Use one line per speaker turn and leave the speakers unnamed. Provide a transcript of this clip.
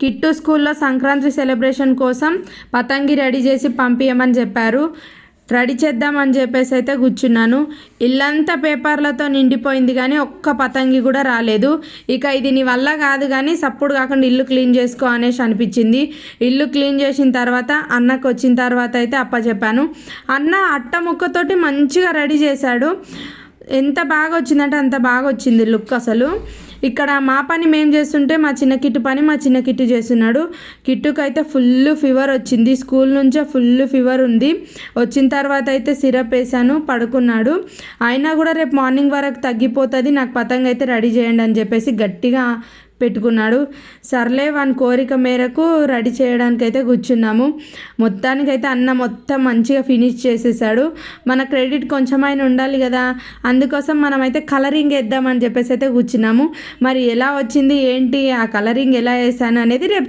Kit స్కూల్లో Sankranti celebration కోసం పతంగి ready చేసి పంపించమని చెప్పారు. రెడీ చేద్దామని చెప్పేసి అయితే కూర్చున్నాను. ఇల్లంతా పేపర్లతో నిండిపోయింది కానీ ఒక్క పతంగి కూడా రాలేదు. ఇక ఇది నీ వల్ల కాదు కానీ సప్పుడు కాకుండా ఇల్లు క్లీన్ చేసుకో అనేసి అనిపించింది. ఇల్లు క్లీన్ చేసిన తర్వాత అన్నకు వచ్చిన తర్వాత అయితే అప్ప చెప్పాను. అన్న అట్ట ముక్కతోటి మంచిగా రెడీ చేశాడు. ఎంత బాగా వచ్చిందంటే అంత బాగా వచ్చింది లుక్ అసలు. ఇక్కడ మా పని మేము చేస్తుంటే మా చిన్న కిట్టు పని మా చిన్న కిట్టు చేస్తున్నాడు. కిట్టుకు అయితే ఫుల్ ఫీవర్ వచ్చింది. స్కూల్ నుంచే ఫుల్ ఫీవర్ ఉంది. వచ్చిన తర్వాత అయితే సిరప్ వేసాను పడుకున్నాడు. అయినా కూడా రేపు మార్నింగ్ వరకు తగ్గిపోతుంది. నాకు పతంగ అయితే రెడీ చేయండి అని చెప్పేసి గట్టిగా పెట్టుకున్నాడు. సర్లే వాని కోరిక మేరకు రెడీ చేయడానికి అయితే కూర్చున్నాము. మొత్తానికైతే అన్న మొత్తం మంచిగా ఫినిష్ చేసేసాడు. మన క్రెడిట్ కొంచెమైనా ఉండాలి కదా. అందుకోసం మనమైతే కలరింగ్ వేద్దామని చెప్పేసి అయితే కూర్చున్నాము. మరి ఎలా వచ్చింది ఏంటి ఆ కలరింగ్ ఎలా వేసాను అనేది రేపు